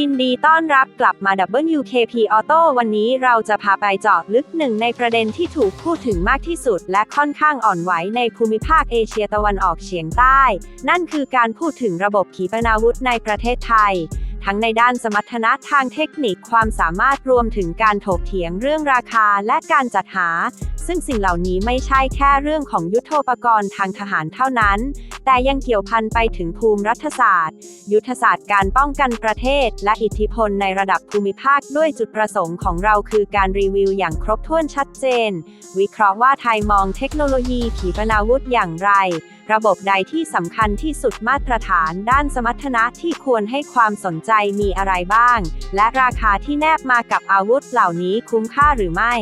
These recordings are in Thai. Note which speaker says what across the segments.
Speaker 1: ยินดีต้อนรับกลับมา WKP Auto วันนี้เราจะพาไปเจาะลึกหนึ่งในประเด็นที่ถูกพูดถึงมากที่สุด และค่อนข้างอ่อนไหวในภูมิภาคเอเชียตะวันออกเฉียงใต้ นั่นคือการพูดถึงระบบขีปนาวุธในประเทศไทย ทั้งในด้านสมรรถนะทางเทคนิคความสามารถรวมถึงการถกเถียงเรื่องราคาและการจัดหา ซึ่งสิ่งเหล่านี้ไม่ใช่แค่เรื่องของยุทโธปกรณ์ทางทหารเท่านั้นแต่ยังเกี่ยวพันไปถึงภูมิรัฐศาสตร์ ยุทธศาสตร์การป้องกันประเทศ และอิทธิพลในระดับภูมิภาคด้วยจุดประสงค์ของเราคือการรีวิวอย่างครบถ้วนชัดเจน วิเคราะห์ว่าไทยมองเทคโนโลยีขีปนาวุธอย่างไร ระบบใดที่สำคัญที่สุดมาตรฐานด้านสมรรถนะที่ควรให้ความสนใจมีอะไรบ้าง และราคาที่แนบมากับอาวุธเหล่านี้คุ้มค่าหรือไม่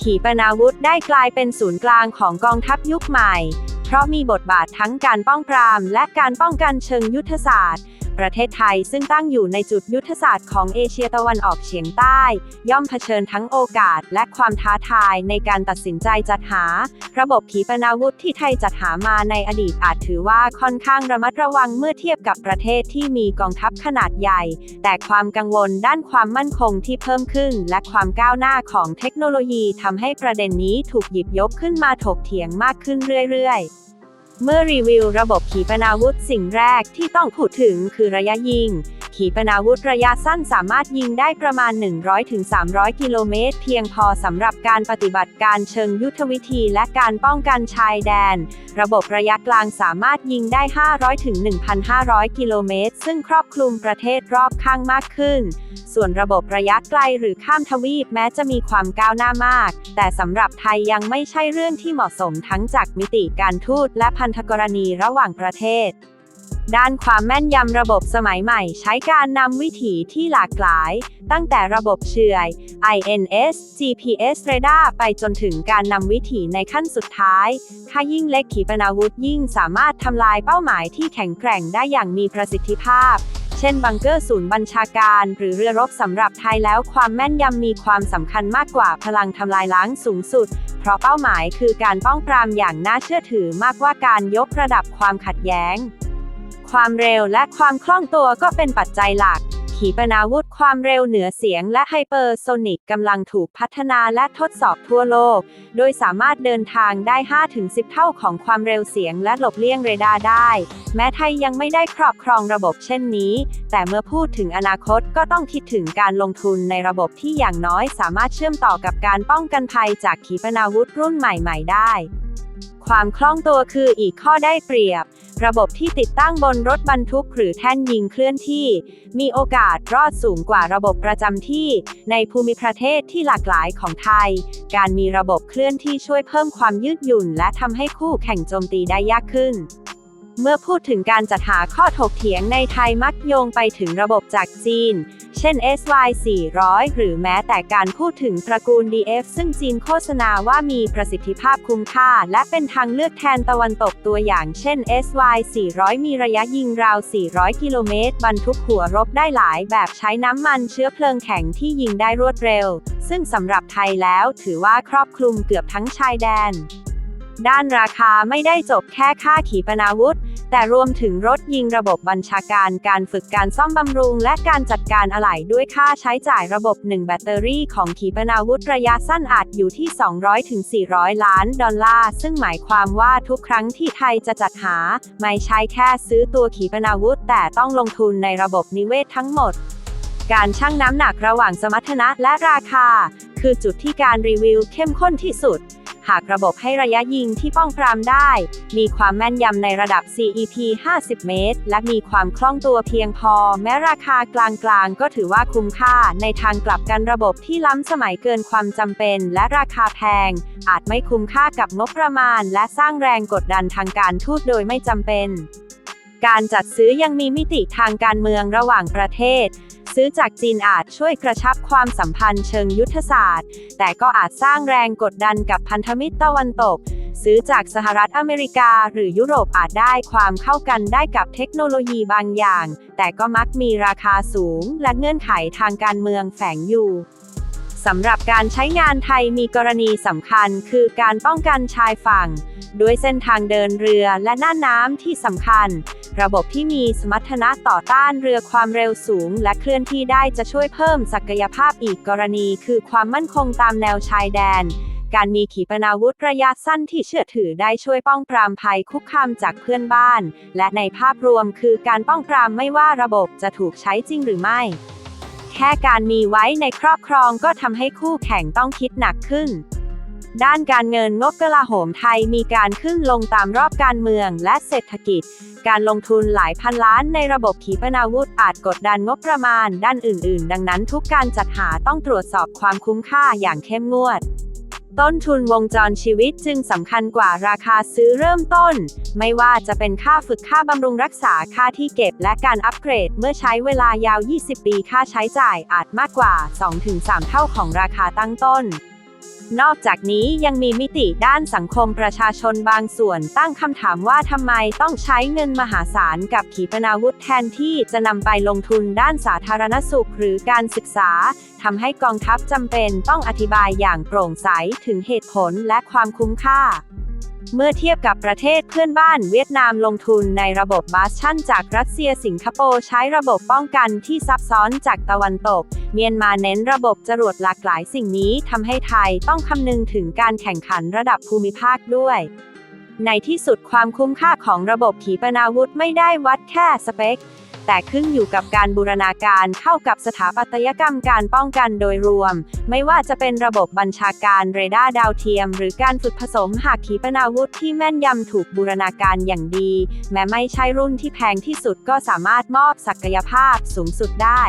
Speaker 1: ขีปนาวุธได้กลายเป็นศูนย์กลางของกองทัพยุคใหม่ เพราะมีบทบาททั้งการป้องปราม และการป้องกันเชิงยุทธศาสตร์ ประเทศไทย ซึ่งตั้งอยู่ในจุดยุทธศาสตร์ของเอเชียตะวันออกเฉียงใต้ ย่อมเผชิญทั้งโอกาสและความท้าทายในการตัดสินใจจัดหา ระบบขีปนาวุธที่ไทยจัดหามาในอดีตอาจถือว่าค่อนข้างระมัดระวังเมื่อเทียบกับประเทศที่มีกองทัพขนาดใหญ่ แต่ความกังวลด้านความมั่นคงที่เพิ่มขึ้น และความก้าวหน้าของเทคโนโลยีทำให้ประเด็นนี้ถูกหยิบยกขึ้นมาถกเถียงมากขึ้นเรื่อยๆ เมื่อรีวิวระบบขีปนาวุธสิ่งแรกที่ต้องพูดถึงคือระยะยิง ขีปนาวุธระยะสั้นสามารถยิงได้ประมาณ 100-300 กิโลเมตร เพียงพอสำหรับการปฏิบัติการเชิงยุทธวิธีและการป้องกันชายแดน ระบบระยะกลางสามารถยิงได้ 500-1,500 กิโลเมตร ซึ่งครอบคลุมประเทศรอบข้างมากขึ้น ส่วนระบบระยะไกลหรือข้ามทวีปแม้จะมีความก้าวหน้ามาก แต่สำหรับไทยยังไม่ใช่เรื่องที่เหมาะสมทั้งจากมิติการทูตและพันธกรณีระหว่างประเทศ ด้านความแม่นยำระบบสมัยใหม่ ใช้การนำวิถีที่หลากหลาย ตั้งแต่ระบบเฉื่อย INS GPS Radar ไปจนถึงการนำวิถีในขั้นสุดท้ายค่ายิ่งเล็กขีปนาวุธยิ่งสามารถทำลายเป้าหมายที่แข็งแกร่งได้อย่างมีประสิทธิภาพ เช่นบังเกอร์ศูนย์บัญชาการ หรือเรือรบสำหรับไทยแล้วความแม่นยำมีความสำคัญมากกว่าพลังทำลายล้างสูงสุดเพราะเป้าหมายคือการป้องปรามอย่างน่าเชื่อถือมากกว่าการยกระดับความขัดแย้ง ความเร็วและความคล่องตัวก็เป็นปัจจัยหลัก ขีปนาวุธความเร็วเหนือเสียงและไฮเปอร์โซนิกกำลังถูกพัฒนาและทดสอบทั่วโลก โดยสามารถเดินทางได้ 5-10 เท่าของความเร็วเสียงและหลบเลี่ยงเรดาร์ได้ แม้ไทยยังไม่ได้ครอบครองระบบเช่นนี้ แต่เมื่อพูดถึงอนาคตก็ต้องคิดถึงการลงทุนในระบบที่อย่างน้อยสามารถเชื่อมต่อกับการป้องกันภัยจากขีปนาวุธรุ่นใหม่ ๆ ได้ ความคล่องตัวคืออีกข้อได้เปรียบ ระบบที่ติดตั้งบนรถบรรทุกหรือแท่นยิงเคลื่อนที่ มีโอกาสรอดสูงกว่าระบบประจำที่ ในภูมิประเทศที่หลากหลายของไทย การมีระบบเคลื่อนที่ช่วยเพิ่มความยืดหยุ่น และทำให้คู่แข่งโจมตีได้ยากขึ้น เมื่อพูดถึงการจัดหาข้อถกเถียงในไทยมักโยงไปถึงระบบจากจีน เช่น SY 400หรือแม้แต่การพูดถึงตระกูล DF ซึ่งจีนโฆษณาว่ามีประสิทธิภาพคุ้มค่า และเป็นทางเลือกแทนตะวันตกตัวอย่าง เช่น SY 400 มีระยะยิงราว 400 กิโลเมตร บรรทุกหัวรบได้หลายแบบใช้น้ำมันเชื้อเพลิงแข็งที่ยิงได้รวดเร็ว ซึ่งสำหรับไทยแล้วถือว่าครอบคลุมเกือบทั้งชายแดน ด้านราคาไม่ได้จบแค่ค่าขีปนาวุธ แต่รวมถึงรถยิงระบบบัญชาการ การฝึกการซ่อมบำรุง และการจัดการอะไหล่ด้วยค่าใช้จ่ายระบบ 1 แบตเตอรี่ของขีปนาวุธระยะสั้นอาจอยู่ที่ 200-400 ล้านดอลลาร์ ซึ่งหมายความว่าทุกครั้งที่ไทยจะจัดหา ไม่ใช่แค่ซื้อตัวขีปนาวุธ แต่ต้องลงทุนในระบบนิเวศทั้งหมดการชั่งน้ำหนักระหว่างสมรรถนะและราคา คือจุดที่การรีวิวเข้มข้นที่สุด หากระบบให้ระยะยิงที่ป้องปรามได้ มีความแม่นยำในระดับ CEP 50 เมตร และมีความคล่องตัวเพียงพอ แม้ราคากลางๆ ก็ถือว่าคุ้มค่า ในทางกลับกันระบบที่ล้ำสมัยเกินความจำเป็น และราคาแพง อาจไม่คุ้มค่ากับงบประมาณ และสร้างแรงกดดันทางการทูตโดยไม่จำเป็นการจัดซื้อยังมีมิติทางการเมืองระหว่างประเทศ ซื้อจากจีนอาจช่วยกระชับความสัมพันธ์เชิงยุทธศาสตร์ แต่ก็อาจสร้างแรงกดดันกับพันธมิตรตะวันตก ซื้อจากสหรัฐอเมริกา หรือยุโรปอาจได้ความเข้ากันได้กับเทคโนโลยีบางอย่าง แต่ก็มักมีราคาสูง และเงื่อนไขทางการเมืองแฝงอยู่สำหรับการใช้งานไทยมีกรณีสำคัญคือการป้องกันชายฝั่ง ด้วยเส้นทางเดินเรือและหน้าน้ำที่สำคัญ ระบบที่มีสมรรถนะต่อต้านเรือความเร็วสูง และเคลื่อนที่ได้จะช่วยเพิ่มศักยภาพอีกกรณี คือความมั่นคงตามแนวชายแดน การมีขีปนาวุธระยะสั้นที่เชื่อถือได้ช่วยป้องปรามภัยคุกคามจากเพื่อนบ้าน และในภาพรวมคือการป้องปรามไม่ว่าระบบจะถูกใช้จริงหรือไม่ แค่การมีไว้ในครอบครองก็ทำให้คู่แข่งต้องคิดหนักขึ้น ด้านการเงินงบกลาโหมไทยมีการขึ้นลงตามรอบการเมืองและเศรษฐกิจ การลงทุนหลายพันล้านในระบบขีปนาวุธอาจกดดันงบประมาณ ด้านอื่น ๆ ดังนั้นทุกการจัดหาต้องตรวจสอบความคุ้มค่าอย่างเข้มงวด ต้นทุนวงจรชีวิตจึงสำคัญกว่าราคาซื้อเริ่มต้น ไม่ว่าจะเป็นค่าฝึกค่าบำรุงรักษาค่าที่เก็บและการอัปเกรด เมื่อใช้เวลายาว 20 ปีค่าใช้จ่ายอาจมากกว่า 2-3 เท่าของราคาตั้งต้น นอกจากนี้ยังมีมิติด้านสังคมประชาชนบางส่วน ตั้งคำถามว่าทำไมต้องใช้เงินมหาศาลกับขีปนาวุธแทนที่จะนำไปลงทุนด้านสาธารณสุขหรือการศึกษาทำให้กองทัพจำเป็นต้องอธิบายอย่างโปร่งใสถึงเหตุผลและความคุ้มค่า เมื่อเทียบกับประเทศเพื่อนบ้านเวียดนามลงทุนในระบบบาสชั่นจากรัสเซียสิงคโปร์ใช้ระบบป้องกันที่ซับซ้อนจากตะวันตก เมียนมาเน้นระบบจรวดหลากหลายสิ่งนี้ทำให้ไทยต้องคำนึงถึงการแข่งขันระดับภูมิภาคด้วย ในที่สุดความคุ้มค่าของระบบขีปนาวุธไม่ได้วัดแค่สเปค แต่ขึ้นอยู่กับการบูรณาการเข้ากับสถาปัตยกรรมการป้องกันโดยรวม ไม่ว่าจะเป็นระบบบัญชาการเรดาร์ดาวเทียม หรือการฝึกผสมหากขีปนาวุธที่แม่นยำถูกบูรณาการอย่างดี แม้ไม่ใช่รุ่นที่แพงที่สุดก็สามารถมอบศักยภาพสูงสุดได้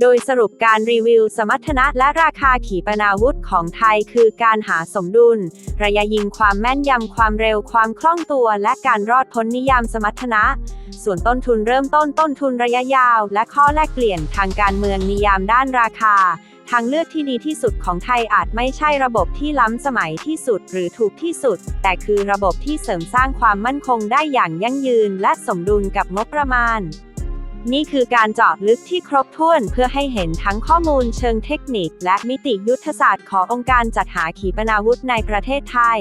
Speaker 1: โดยสรุปการรีวิวสมรรถนะและราคาขีปนาวุธของไทยคือการหาสมดุล ระยะยิงความแม่นยำความเร็วความคล่องตัว และการรอดพ้นนิยามสมรรถนะ ส่วนต้นทุนเริ่มต้นต้นทุนระยะยาว และข้อแลกเปลี่ยนทางการเมืองนิยามด้านราคา ทางเลือกที่ดีที่สุดของไทยอาจไม่ใช่ระบบที่ล้ำสมัยที่สุดหรือถูกที่สุด แต่คือระบบที่เสริมสร้างความมั่นคงได้อย่างยั่งยืน และสมดุลกับงบประมาณ นี่คือการเจาะลึกที่ครบถ้วนเพื่อให้เห็นทั้งข้อมูลเชิงเทคนิค และมิติยุทธศาสตร์ขององค์การจัดหาขีปนาวุธในประเทศไทย